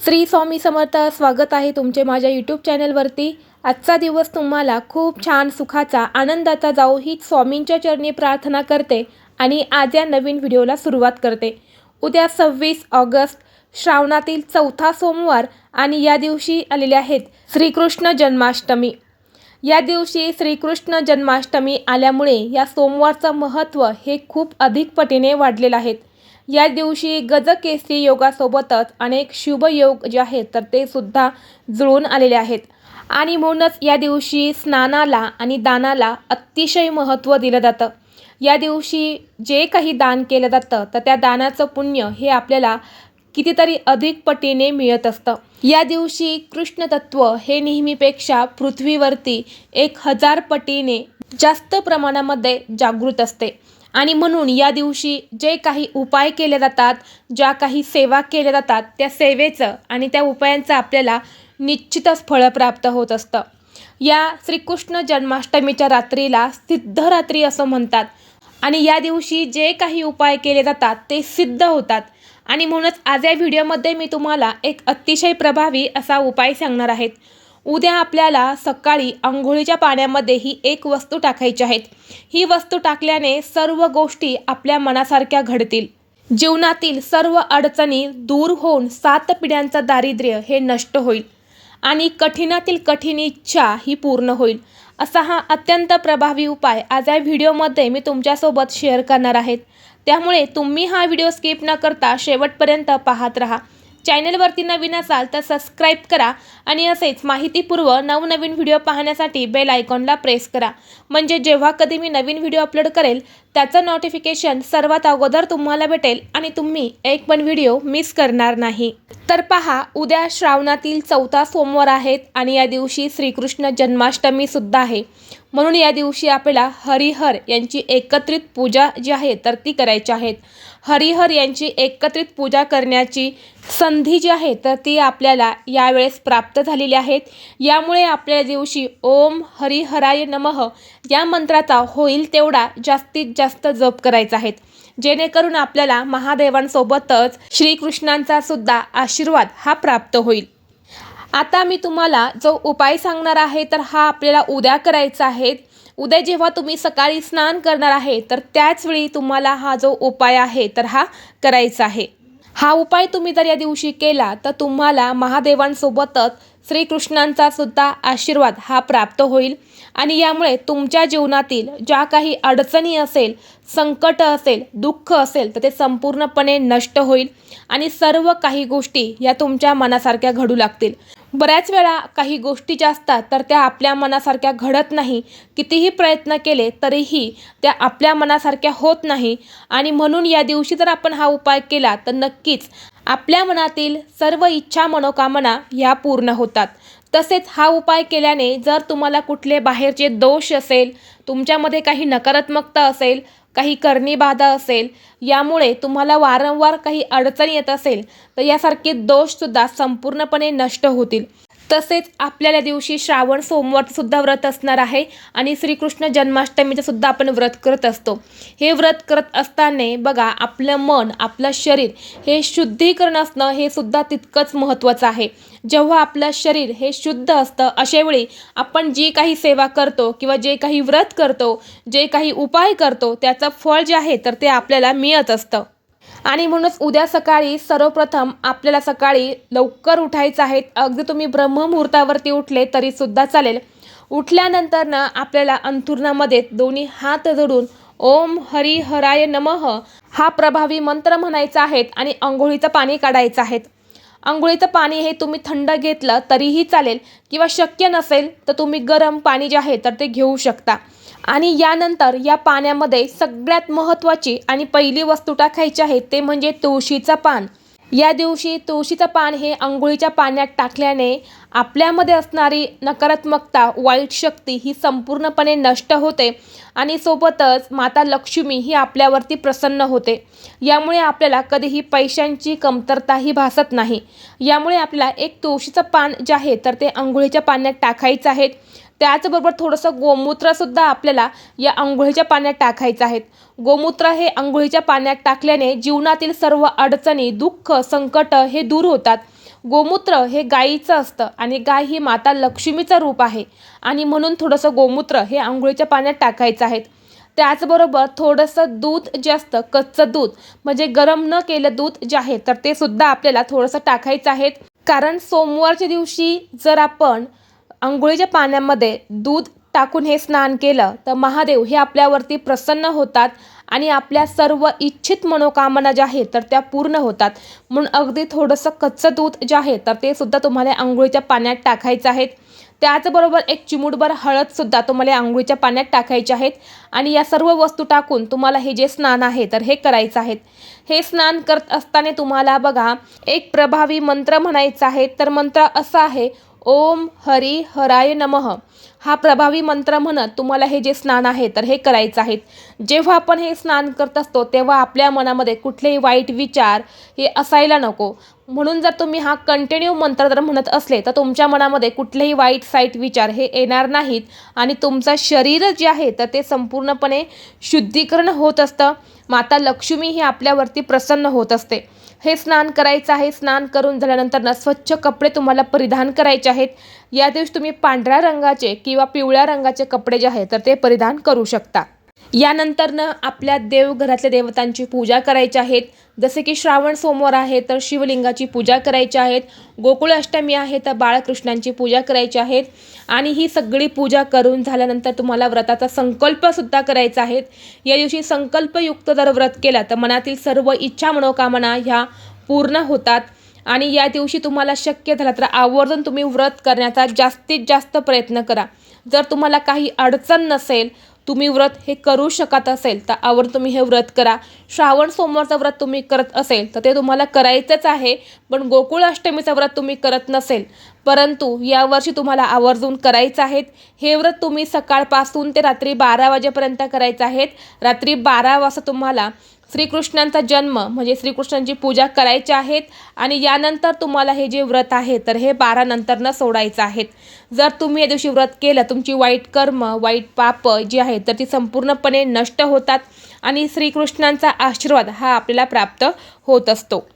श्री स्वामी समर्थ स्वागत आहे तुमचे माझ्या यूट्यूब चॅनलवरती आजचा दिवस तुम्हाला खूप छान सुखाचा आनंदाचा जाओ ही स्वामींच्या चरणी प्रार्थना करते आणि आज या नवीन व्हिडिओला सुरुवात करते. उद्या सव्वीस ऑगस्ट श्रावणातील चौथा सोमवार आणि या दिवशी आलेले आहेत श्रीकृष्ण जन्माष्टमी. या दिवशी श्रीकृष्ण जन्माष्टमी आल्यामुळे या सोमवारचं महत्त्व हे खूप अधिक पटीने वाढलेलं आहे. या दिवशी गजकेसरी योगासोबतच अनेक शुभ योग जे आहेत तर ते सुद्धा जुळून आलेले आहेत. आणि म्हणूनच या दिवशी स्नानाला आणि दानाला अतिशय महत्त्व दिलं जातं. या दिवशी जे काही दान केलं जातं तर त्या दानाचं पुण्य हे आपल्याला कितीतरी अधिक पटीने मिळत असतं. या दिवशी कृष्ण तत्व हे नेहमीपेक्षा पृथ्वीवरती एक हजार पटीने जास्त प्रमाणामध्ये जागृत असते. आणि म्हणून या दिवशी जे काही उपाय केले जातात ज्या काही सेवा केल्या जातात त्या सेवेचं आणि त्या उपायांचं आपल्याला निश्चितच फळं प्राप्त होत असतं. या श्रीकृष्ण जन्माष्टमीच्या रात्रीला सिद्धरात्री असं म्हणतात. आणि या दिवशी जे काही उपाय केले जातात ते सिद्ध होतात. आणि म्हणूनच आज या व्हिडिओमध्ये मी तुम्हाला एक अतिशय प्रभावी असा उपाय सांगणार आहेत उद्या आपल्याला सकाळी आंघोळीच्या पाण्यामध्ये ही एक वस्तू टाकायची आहेत. ही वस्तू टाकल्याने सर्व गोष्टी आपल्या मनासारख्या घडतील. जीवनातील सर्व अडचणी दूर होऊन सात पिढ्यांचं दारिद्र्य हे नष्ट होईल आणि कठीणातील कठीण इच्छा ही पूर्ण होईल. असा हा अत्यंत प्रभावी उपाय आज या व्हिडिओमध्ये मी तुमच्यासोबत शेअर करणार आहेत त्यामुळे तुम्ही हा व्हिडिओ स्किप न करता शेवटपर्यंत पाहत राहा. चॅनलवरती नवीन असाल तर सबस्क्राईब करा आणि असेच माहितीपूर्व नवनवीन व्हिडिओ पाहण्यासाठी बेल आयकॉनला प्रेस करा. म्हणजे जेव्हा कधी मी नवीन व्हिडिओ अपलोड करेल त्याचं नोटिफिकेशन सर्वात अगोदर तुम्हाला भेटेल आणि तुम्ही एक पण व्हिडिओ मिस करणार नाही. तर पहा उद्या श्रावणातील चौथा सोमवार आहेत आणि या दिवशी श्रीकृष्ण जन्माष्टमीसुद्धा आहे. म्हणून या दिवशी आपल्याला हरिहर यांची एकत्रित पूजा जी आहे तर ती करायची आहेत हरिहर यांची एकत्रित पूजा करण्याची संधी जी आहे तर ती आपल्याला यावेळेस प्राप्त झालेली आहेत. यामुळे आपल्या दिवशी ओम हरिहराय नमः या मंत्राचा होईल तेवढा जास्तीत जास्त जप करायचा आहे. जेणेकरून आपल्याला महादेवांसोबतच श्रीकृष्णांचा सुद्धा आशीर्वाद हा प्राप्त होईल. आता मी तुम्हाला जो उपाय सांगणार आहे तर हा आपल्याला उद्या करायचा आहे. उद्या जेव्हा तुम्ही सकाळी स्नान करणार आहे तर त्याचवेळी तुम्हाला हा जो उपाय आहे तर हा करायचा आहे. हा उपाय तुम्ही जर या दिवशी केला तर तुम्हाला महादेवांसोबतच श्रीकृष्णांचा सुद्धा आशीर्वाद हा प्राप्त होईल. आणि यामुळे तुमच्या जीवनातील ज्या काही अडचणी असेल संकट असेल दुःख असेल तर ते संपूर्णपणे नष्ट होईल. आणि सर्व काही गोष्टी या तुमच्या मनासारख्या घडू लागतील. बऱ्याच वेळा काही गोष्टी ज्या असतात तर त्या आपल्या मनासारख्या घडत नाही. कितीही प्रयत्न केले तरीही त्या आपल्या मनासारख्या होत नाही. आणि म्हणून या दिवशी जर आपण हा उपाय केला तर नक्कीच आपल्या मनातील सर्व इच्छा मनोकामना ह्या पूर्ण होतात. तसेच हा उपाय केल्याने जर तुम्हाला कुठले बाहेरचे दोष असेल तुमच्यामध्ये काही नकारात्मकता असेल काही करणीबाधा असेल यामुळे तुम्हाला वारंवार काही अडचण येत असेल तर यासारखे दोषसुद्धा संपूर्णपणे नष्ट होतील. तसेच आपल्याला दिवशी श्रावण सोमवारसुद्धा व्रत असणार आहे आणि श्रीकृष्ण जन्माष्टमीचं सुद्धा आपण व्रत करत असतो. हे व्रत करत असताना बघा आपलं मन आपलं शरीर हे शुद्धीकरण असणं हे सुद्धा तितकंच महत्त्वाचं आहे. जेव्हा आपलं शरीर हे शुद्ध असतं अशावेळी आपण जी काही सेवा करतो किंवा जे काही व्रत करतो जे काही उपाय करतो त्याचं फळ जे आहे तर ते आपल्याला मिळत असतं. आणि म्हणूनच उद्या सकाळी सर्वप्रथम आपल्याला सकाळी लवकर उठायचं आहे. अगदी तुम्ही ब्रह्ममुहूर्तावरती उठले तरीसुद्धा चालेल. उठल्यानंतर ना आपल्याला अंथुरणामध्ये दोन्ही हात जोडून ओम हरी हराय नमः हा प्रभावी मंत्र म्हणायचा आहेत आणि आंघोळीचं पाणी काढायचं आहेत आंघोळीचं पाणी हे तुम्ही थंड घेतलं तरीही चालेल किंवा शक्य नसेल तर तुम्ही गरम पाणी जे आहे तर ते घेऊ शकता. आणि यानंतर या पाण्यामध्ये सगळ्यात महत्त्वाची आणि पहिली वस्तू टाकायची आहे ते म्हणजे तुळशीचं पान. या दिवशी तुळशीचं पान हे आंघोळीच्या पाण्यात टाकल्याने आपल्यामध्ये असणारी नकारात्मकता वाईट शक्ती ही संपूर्णपणे नष्ट होते आणि सोबतच माता लक्ष्मी ही आपल्यावरती प्रसन्न होते. यामुळे आपल्याला कधीही पैशांची कमतरताही भासत नाही. यामुळे आपल्याला एक तुळशीचं पान जे आहे तर ते आंघोळीच्या पाण्यात टाकायचं आहे. त्याचबरोबर थोडंसं गोमूत्रसुद्धा आपल्याला या आंघोळीच्या पाण्यात टाकायचं आहे. गोमूत्र हे आंघोळीच्या पाण्यात टाकल्याने जीवनातील सर्व अडचणी दुःख संकट हे दूर होतात. गोमूत्र हे गाईचं असतं आणि गाय ही माता लक्ष्मीचं रूप आहे. आणि म्हणून थोडंसं गोमूत्र हे आंघोळीच्या पाण्यात टाकायचं आहे. त्याचबरोबर थोडंसं दूध जे असतं कच्चं दूध म्हणजे गरम न केलं दूध जे आहे तर ते सुद्धा आपल्याला थोडंसं टाकायचं आहे. कारण सोमवारच्या दिवशी जर आपण आंघोळीच्या पाण्यामध्ये दूध टाकून हे स्नान केलं तर महादेव हे आपल्यावरती प्रसन्न होतात आणि आपल्या सर्व इच्छित मनोकामना ज्या आहेत तर त्या पूर्ण होतात. म्हणून अगदी थोडंसं कच्चं दूध जे आहे तर ते सुद्धा तुम्हाला आंघोळीच्या पाण्यात टाकायचं आहे त्याचबरोबर एक चिमूटभर हळदसुद्धा तुम्हाला आंघोळीच्या पाण्यात टाकायचे आहेत. आणि या सर्व वस्तू टाकून तुम्हाला हे जे स्नान आहे तर हे करायचं आहे हे स्नान करत असताना तुम्हाला बघा एक प्रभावी मंत्र म्हणायचा आहे. तर मंत्र असा आहे ओम हरी हराय नमः. हा प्रभावी मंत्र म्हणत तुम्हाला हे जे स्नान आहे तर हे करायचं आहे. जेव्हा आपण हे स्नान करत असतो तेव्हा आपल्या मनामध्ये कुठलेही वाईट विचार हे असायला नको. म्हणून जर तुम्ही हा कंटिन्यू मंत्र जर म्हणत असले तर तुमच्या मनामध्ये कुठलेही वाईट साईट विचार हे येणार नाहीत आणि तुमचं शरीर जे आहे तर ते संपूर्णपणे शुद्धीकरण होत असतं. माता लक्ष्मी ही आपल्यावरती प्रसन्न होत असते. हे स्नान करायचं आहे स्नान करून झाल्यानंतर ना स्वच्छ कपडे तुम्हाला परिधान करायचे आहेत. या दिवशी तुम्ही पांढऱ्या रंगाचे किंवा पिवळ्या रंगाचे कपडे जे आहेत तर ते परिधान करू शकता. यानंतरनं आपल्या देवघरातल्या देवतांची पूजा करायची आहेत. जसे की श्रावण सोमवार आहे तर शिवलिंगाची पूजा करायची आहेत. गोकुळ अष्टमी आहे तर बाळकृष्णांची पूजा करायची आहेत. आणि ही सगळी पूजा करून झाल्यानंतर तुम्हाला व्रताचा संकल्पसुद्धा करायचा आहे. या दिवशी संकल्पयुक्त जर व्रत केला तर मनातील सर्व इच्छा मनोकामना ह्या पूर्ण होतात. आणि या दिवशी तुम्हाला शक्य झाला तर आवर्जून तुम्ही व्रत करण्याचा जास्तीत जास्त प्रयत्न करा. जर तुम्हाला काही अडचण नसेल तुम्ही व्रत हे करू शकत असेल तर आवर तुम्ही हे व्रत करा. श्रावण सोमवारचं व्रत तुम्ही करत असेल तर ते तुम्हाला करायचंच आहे पण गोकुळ अष्टमीचं व्रत तुम्ही करत नसेल. परंतु यावर्षी तुम्हाला आवर्जून करायचं आहेत हे व्रत तुम्ही सकाळपासून ते रात्री बारा वाजेपर्यंत करायचं आहेत रात्री बारा वाजता तुम्हाला श्रीकृष्णांचा जन्म म्हणजे श्रीकृष्णांची पूजा करायची आहेत आणि यानंतर तुम्हाला हे जे व्रत आहे तर हे बारा नंतरनं सोडायचं आहेत जर तुम्ही या दिवशी व्रत केलं तुमची वाईट कर्म वाईट पाप जी आहेत. तर ती संपूर्णपणे नष्ट होतात आणि श्रीकृष्णांचा आशीर्वाद हा आपल्याला प्राप्त होत असतो.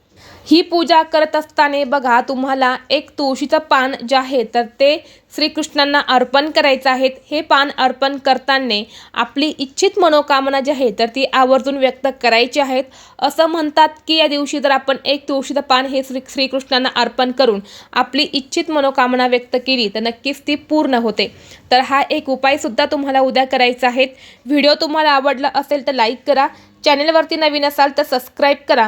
ही पूजा करत असताना बघा तुम्हाला एक तुळशीचं पान जे आहे तर ते श्रीकृष्णांना अर्पण करायचं आहेत हे पान अर्पण करताना आपली इच्छित मनोकामना जी आहे तर ती आवर्जून व्यक्त करायची आहेत असं म्हणतात की या दिवशी जर आपण एक तुळशीचं पान हे श्री श्रीकृष्णांना अर्पण करून आपली इच्छित मनोकामना व्यक्त केली तर नक्कीच ती पूर्ण होते. तर हा एक उपायसुद्धा तुम्हाला उद्या करायचा आहे. व्हिडिओ तुम्हाला आवडला असेल तर लाईक करा. चॅनलवरती नवीन असाल तर सबस्क्राईब करा.